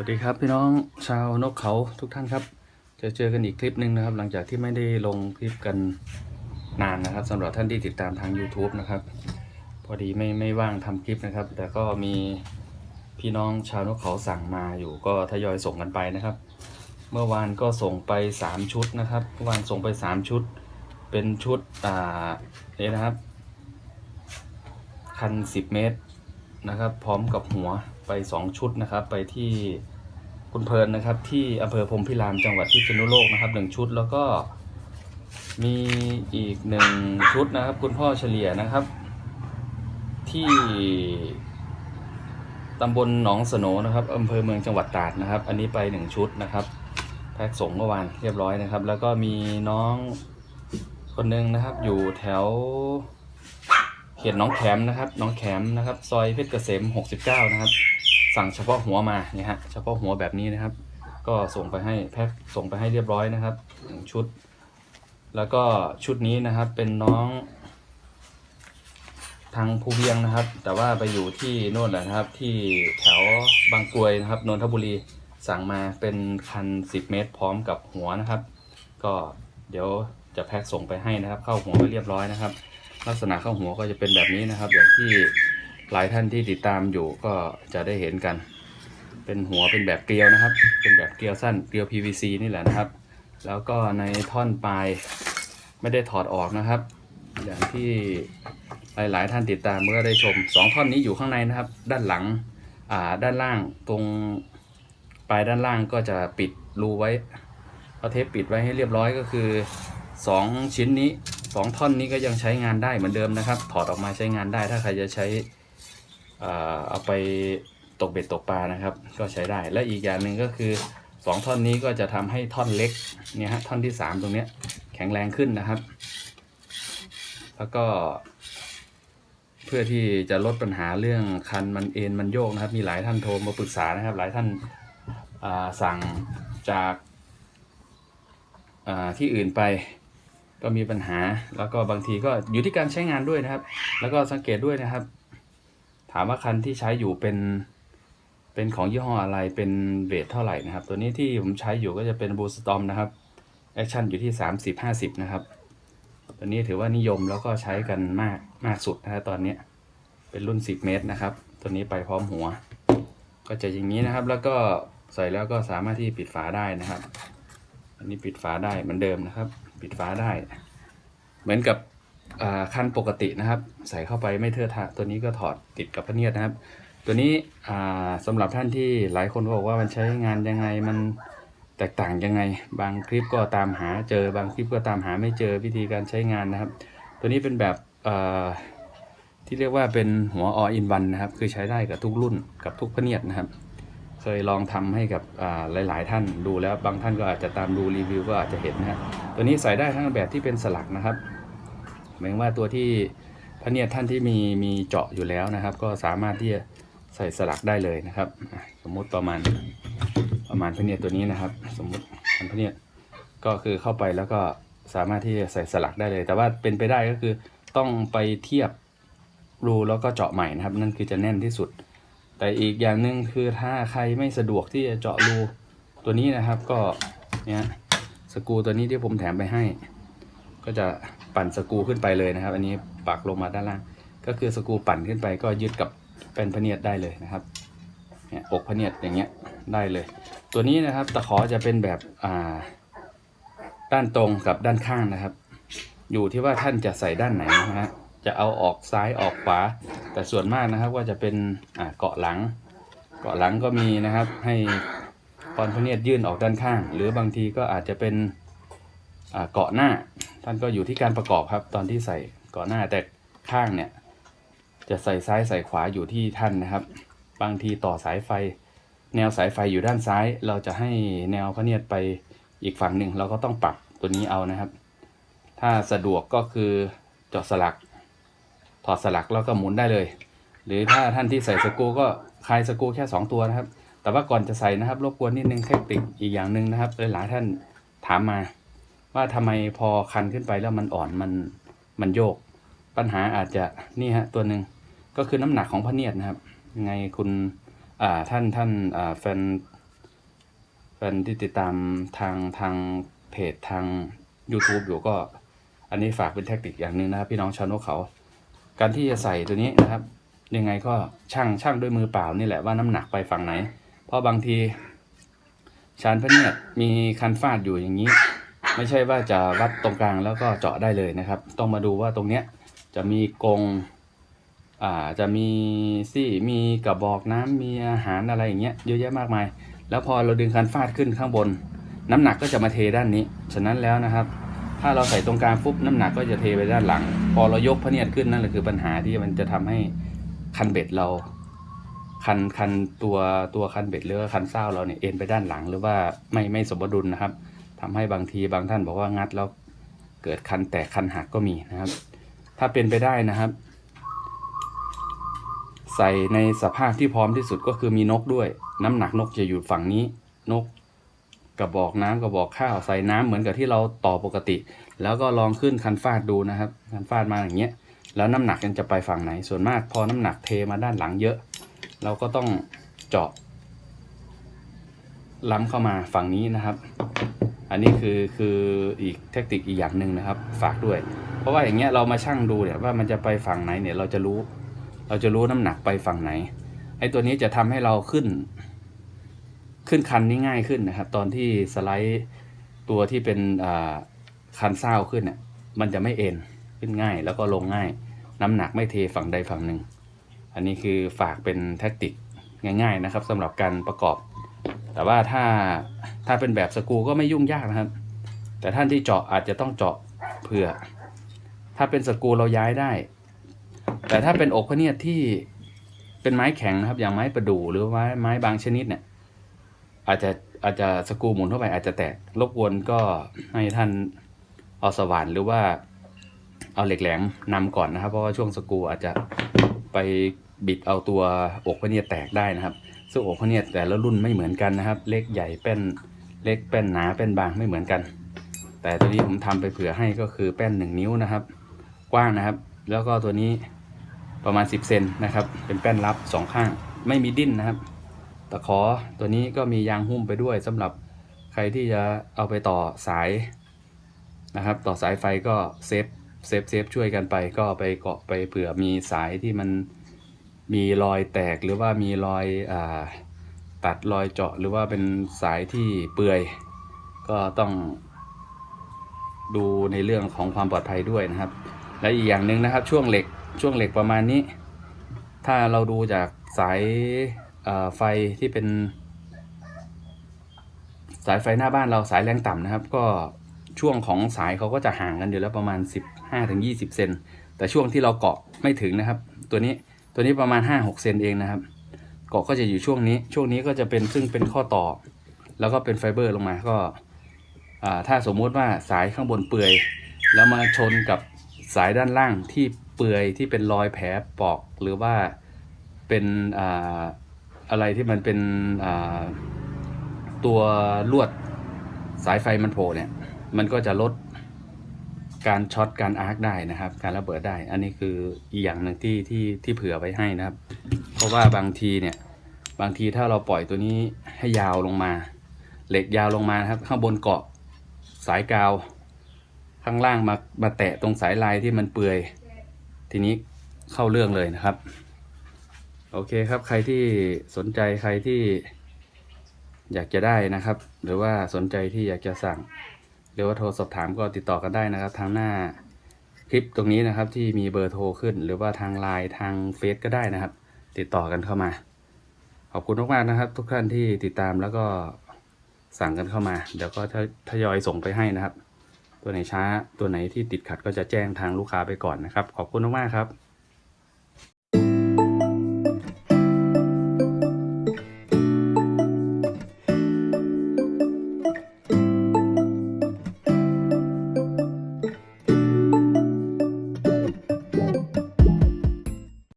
วัสดีครับพี่น้องชาวนกเขาทุกท่านครับ จะเจอกันอีกคลิปหนึ่งนะครับ หลังจากที่ไม่ได้ลงคลิปกันนานนะครับสำหรับท่านที่ติดตามทาง YouTube นะครับ พอดีไม่ไม่ว่างทำคลิปนะครับ แต่ก็มีพี่น้องชาวนกเขาสั่งมาอยู่ก็ทยอยส่งกันไปนะครับ เมื่อวานก็ส่งไป 3 ชุดนะครับเมื่อวานส่งไป 3 ชุด เป็นชุดอ่าเนี่ยนะครับ คัน 10 เมตรนะครับ พร้อมกับหัวไป 2 ชุดนะครับ ไปที่ คุณเพลินนะครับ ที่อำเภอพรมพิรามจังหวัดพิษณุโลกนะครับหนึ่งชุดแล้วก็มีอีกหนึ่งชุดนะครับ คุณพ่อเฉลี่ยนะครับ ที่ตำบลหนองสนนะครับอำเภอเมืองจังหวัดตราดนะครับ อันนี้ไปหนึ่งชุดนะครับ แพ็กส่งเมื่อวานเรียบร้อยนะครับ แล้วก็มีน้องคนหนึ่งนะครับ อยู่แถวเขตหน้องแขมนะครับหน้องแขมนะครับ ซอยเพชรเกษม 69 นะครับ สั่งเฉพาะหัวมาเนี่ยฮะเฉพาะหัวแบบนี้นะครับ ก็ส่งไปให้แพ็คส่งไปให้เรียบร้อยนะครับหนึ่งชุด แล้วก็ชุดนี้นะครับเป็นน้อง ทางภูเวียงนะครับ แต่ว่าไปอยู่ที่โน่นแหละนะครับ ที่แถวบางกรวยนะครับนนทบุรีสั่งมาเป็นคัน 10 เมตร พร้อมกับหัวนะครับ ก็เดี๋ยวจะแพ็คส่งไปให้นะครับ เข้าหัวไปเรียบร้อยนะครับ ลักษณะเข้าหัวก็จะเป็นแบบนี้นะครับ อย่างที่ หลายท่านที่ติดตามอยู่ก็จะได้เห็นกัน เป็นหัวเป็นแบบเกลียวนะครับ เป็นแบบเกลียวสั้นเกลียว PVC นี่แหละนะครับ แล้วก็ในท่อนปลายไม่ได้ถอดออกนะครับ อย่างที่หลาย ๆ ท่านติดตามเมื่อได้ชมสองท่อนนี้อยู่ข้างในนะครับ ด้านหลังอ่าด้านล่างตรงปลายด้านล่างก็จะปิดรูไว้เอาเทปปิดไว้ให้เรียบร้อยก็คือสองชิ้นนี้สองท่อนนี้ก็ยังใช้งานได้เหมือนเดิมนะครับ ถอดออกมาใช้งานได้ถ้าใครจะใช้ เอาไปตกเบ็ดตกปลานะครับ ก็ใช้ได้และอีกอย่างหนึ่งก็คือสองท่อนนี้ก็จะทำให้ท่อนเล็กเนี่ยฮะท่อนที่สามตรงเนี้ยแข็งแรงขึ้นนะครับ แล้วก็ เพื่อที่จะลดปัญหาเรื่องคันมันเอ็นมันโยกนะครับ มีหลายท่านโทรมาปรึกษานะครับ หลายท่านาสั่งจากาที่อื่นไปก็มีปัญหาแล้วก็บางทีก็อยู่ที่การใช้งานด้วยนะครับ แล้วก็สังเกตด้วยนะครับ ถามว่าคันที่ใช้อยู่เป็น เป็นของยี่ห้ออะไรเป็นเวทเท่าไหร่นะครับ ตัวนี้ที่ผมใช้อยู่ก็จะเป็นบูสตอมนะครับแอคชั่นอยู่ที่ 30 50 นะครับ ตัวนี้ถือว่านิยมแล้วก็ใช้กันมากมากสุดนะฮะตอนนี้ เป็นรุ่น 10 เมตรนะครับ ตัวนี้ไปพร้อมหัว ก็จะอย่างนี้นะครับ แล้วก็ใส่แล้วก็สามารถที่ปิดฝาได้นะครับ อันนี้ปิดฝาได้เหมือนเดิมนะครับ ปิดฝาได้ เหมือนกับ คันปกตินะครับ ใส่เข้าไปไม่เทอะทะตัวนี้ก็ถอดติดกับพระเนียดนะครับ ตัวนี้อ่าสำหรับท่านที่หลายคนบอกว่ามันใช้งานยังไงมันแตกต่างยังไง บางคลิปก็ตามหาเจอบางคลิปก็ตามหาไม่เจอวิธีการใช้งานนะครับ ตัวนี้เป็นแบบที่เรียกว่าเป็นหัว all in one นะครับ คือใช้ได้กับทุกรุ่นกับทุกพะเนียดนะครับ เคยลองทำให้กับหลาย ๆ ท่านดูแล้วบางท่านก็อาจจะตามดูรีวิวก็อาจจะเห็นนะฮะตัวนี้ใส่ได้ทั้งแบบที่เป็นสลักนะครับ หมายว่าตัวที่พระเนียดท่านที่มีมีเจาะอยู่แล้วนะครับ ก็สามารถที่จะใส่สลักได้เลยนะครับ สมมุติประมาณประมาณพระเนียดตัวนี้นะครับ สมมุติพันพะเนียดก็คือเข้าไปแล้วก็สามารถที่จะใส่สลักได้เลย แต่ว่าเป็นไปได้ก็คือต้องไปเทียบรูแล้วก็เจาะใหม่นะครับ นั่นคือจะแน่นที่สุด แต่อีกอย่างหนึ่งคือถ้าใครไม่สะดวกที่จะเจาะรูตัวนี้นะครับ ก็เนี่ยสกรูตัวนี้ที่ผมแถมไปให้ ก็จะ ปั่นสกูขึ้นไปเลยนะครับ อันนี้ปักลงมาด้านล่าง ก็คือสกูปั่นขึ้นไปก็ยึดกับเป็นพเนียดได้เลยนะครับเนี่ยอกพเนียดอย่างเงี้ยได้เลย ตัวนี้นะครับตะขอจะเป็นแบบอ่าด้านตรงกับด้านข้างนะครับ อยู่ที่ว่าท่านจะใส่ด้านไหนนะฮะจะเอาออกซ้ายออกขวา แต่ส่วนมากนะครับว่าจะเป็นอ่าเกาะหลัง เกาะหลังก็มีนะครับให้ปอนพเนียดยื่นออกด้านข้าง หรือบางทีก็อาจจะเป็น เกาะหน้าท่านก็อยู่ที่การประกอบครับ ตอนที่ใส่เกาะหน้าแต่ข้างเนี่ยจะใส่ซ้ายใส่ขวาอยู่ที่ท่านนะครับ บางทีต่อสายไฟ แนวสายไฟอยู่ด้านซ้าย เราจะให้แนวพเนียดไปอีกฝั่งหนึ่งเราก็ต้องปรับตัวนี้เอานะครับ ถ้าสะดวกก็คือเจาะสลัก ถอดสลักแล้วก็หมุนได้เลย หรือถ้าท่านที่ใส่สกูก็คลายสกูแค่ 2 ตัวนะครับ แต่ว่าก่อนจะใส่นะครับรบกวนนิดนึงเทคนิคอีกอย่างหนึ่งนะครับหลายท่านถามมา ว่าทำไมพอคันขึ้นไปแล้วมันอ่อนมันมันโยก ปัญหาอาจจะนี่ฮะตัวหนึ่งก็คือน้ำหนักของพระเนียดนะครับยังไงคุณอ่าท่านท่านอ่าแฟนแฟนที่ติดตามทางทางเพจทาง YouTube อยู่ก็ อันนี้ฝากเป็นแทคติกอย่างหนึ่งนะครับ พี่น้องชาวนกเขา การที่จะใส่ตัวนี้นะครับ ยังไงก็ช่างช่างด้วยมือเปล่านี่แหละว่าน้ำหนักไปฝั่งไหน เพราะบางทีชานพระเนียดมีคันฟาดอยู่อย่างนี้ ไม่ใช่ว่าจะวัดตรงกลางแล้วก็เจาะได้เลยนะครับ ต้องมาดูว่าตรงเนี้ยจะมีกรงอ่าจะมีซี่มีกระบอกน้ำมีอาหารอะไรอย่างเงี้ยเยอะแยะมากมาย แล้วพอเราดึงคันฟาดขึ้นข้างบน น้ำหนักก็จะมาเทด้านนี้ ฉะนั้นแล้วนะครับ ถ้าเราใส่ตรงกลางปุ๊บน้ำหนักก็จะเทไปด้านหลัง พอเรายกพเนียดขึ้นนั่นแหละคือปัญหาที่มันจะทำให้คันเบ็ดเราคันคันตัวตัวคันเบ็ดหรือคันเศร้าเราเนี่ยเอ็นไปด้านหลังหรือว่าไม่ไม่สมดุลนะครับ ทำให้บางทีบางท่านบอกว่างัดแล้วเกิดคันแตกคันหักก็มีนะครับ ถ้าเป็นไปได้นะครับ ใส่ในสภาพที่พร้อมที่สุดก็คือมีนกด้วย น้ำหนักนกจะอยู่ฝั่งนี้ นกกระบอกน้ำกระบอกข้าวใส่น้ำเหมือนกับที่เราต่อปกติ แล้วก็ลองขึ้นคันฟาดดูนะครับ คันฟาดมาอย่างเงี้ย แล้วน้ำหนักมันจะไปฝั่งไหน ส่วนมากพอน้ำหนักเทมาด้านหลังเยอะ เราก็ต้องเจาะล้ำเข้ามาฝั่งนี้นะครับ อันนี้คือคืออีกเทคนิคอีกอย่างหนึ่งนะครับ ฝากด้วย เพราะว่าอย่างเงี้ยเรามาชั่งดูเนี่ยว่ามันจะไปฝั่งไหนเนี่ยเราจะรู้ เราจะรู้น้ำหนักไปฝั่งไหนไอ้ตัวนี้จะทำให้เราขึ้น ขึ้นคันนี้ง่ายขึ้นนะครับ ตอนที่สไลด์ตัวที่เป็นคันเศร้าขึ้นเนี่ยมันจะไม่เอ็นขึ้นง่าย แล้วก็ลงง่าย น้ำหนักไม่เทฝั่งใดฝั่งหนึ่งอันนี้คือฝากเป็นแท็กติกง่าย ๆนะครับสำหรับการประกอบ แต่ว่าถ้าถ้าเป็นแบบสกูก็ไม่ยุ่งยากนะครับ แต่ท่านที่เจาะอาจจะต้องเจาะเผื่อ ถ้าเป็นสกูเราย้ายได้ แต่ถ้าเป็นอกพเนียดที่เป็นไม้แข็งนะครับ อย่างไม้ประดู่หรือไม้ไม้บางชนิดเนี่ย อาจจะอาจจะสกูหมุนเข้าไปอาจจะแตกรบกวนก็ให้ท่านเอาสว่านหรือว่าเอาเหล็กแหลมนำก่อนนะครับ เพราะว่าช่วงสกูอาจจะไปบิดเอาตัวอกพเนียดแตกได้นะครับ ซึ่งอกพระเนียแต่ละรุ่นไม่เหมือนกันนะครับ เล็กใหญ่เป็นเล็กเป็นหนาเป็นบางไม่เหมือนกัน แต่ตัวนี้ผมทำไปเผื่อให้ก็คือแป้นหนึ่งนิ้วนะครับ กว้างนะครับ แล้วก็ตัวนี้ประมาณ 10เซนนะครับ เป็นแป้นรับสองข้างไม่มีดิ้นนะครับตะขอตัวนี้ก็มียางหุ้มไปด้วยสำหรับใครที่จะเอาไปต่อสายนะครับ ต่อสายไฟก็เซฟเซฟเซฟช่วยกันไปก็ไปเกาะไปเผื่อมีสายที่มัน มีรอยแตกหรือว่ามีรอยอตัดรอยเจาะหรือว่าเป็นสายที่เปื่อย ก็ต้องดูในเรื่องของความปลอดภัยด้วยนะครับ และอีกอย่างหนึ่งนะครับช่วงเหล็กช่วงเหล็กประมาณนี้ ถ้าเราดูจากสายไฟที่เป็น สายไฟหน้าบ้านเราสายแรงต่ำนะครับ ก็ช่วงของสายเขาก็จะห่างกันอยู่แล้วประมาณ 15-20 เซนแต่ช่วงที่เราเกาะไม่ถึงนะครับ ตัวนี้ ตัวนี้ประมาณ 5-6 เซนเองนะครับเกาะก็จะอยู่ช่วงนี้ ช่วงนี้ก็จะเป็นซึ่งเป็นข้อต่อ แล้วก็เป็นไฟเบอร์ลงมาก็ถ้าสมมุติว่าสายข้างบนเปื่อย แล้วมาชนกับสายด้านล่างที่เปื่อยที่เป็นรอยแผลปอกหรือว่าเป็นอ่าอะไรที่มันเป็นตัวลวดสายไฟมันโผล่เนี่ย มันก็จะลด การช็อตการอาร์คได้นะครับ การระเบิดได้ อันนี้คืออีกอย่างหนึ่งที่ที่ที่เผื่อไว้ให้นะครับ เพราะว่าบางทีเนี่ยบางทีถ้าเราปล่อยตัวนี้ให้ยาวลงมา เหล็กยาวลงมาครับ ข้างบนเกาะสายกาว ข้างล่างมามาแตะตรงสายลายที่มันเปื่อย ทีนี้เข้าเรื่องเลยนะครับ โอเคครับใครที่สนใจใครที่อยากจะได้นะครับ หรือว่าสนใจที่อยากจะสั่ง รือว่าโทรสอบถามก็ติดต่อกันได้นะครับ ทางหน้าคลิปตรงนี้นะครับที่มีเบอร์โทรขึ้น หรือว่าทางไลน์ทางเฟซก็ได้นะครับ ติดต่อกันเข้ามา ขอบคุณมากๆนะครับ ทุกท่านที่ติดตามแล้วก็สั่งกันเข้ามา เดี๋ยวก็ททยอยส่งไปให้นะครับ ตัวไหนช้าตัวไหนที่ติดขัดก็จะแจ้งทางลูกค้าไปก่อนนะครับ ขอบคุณมากๆครับ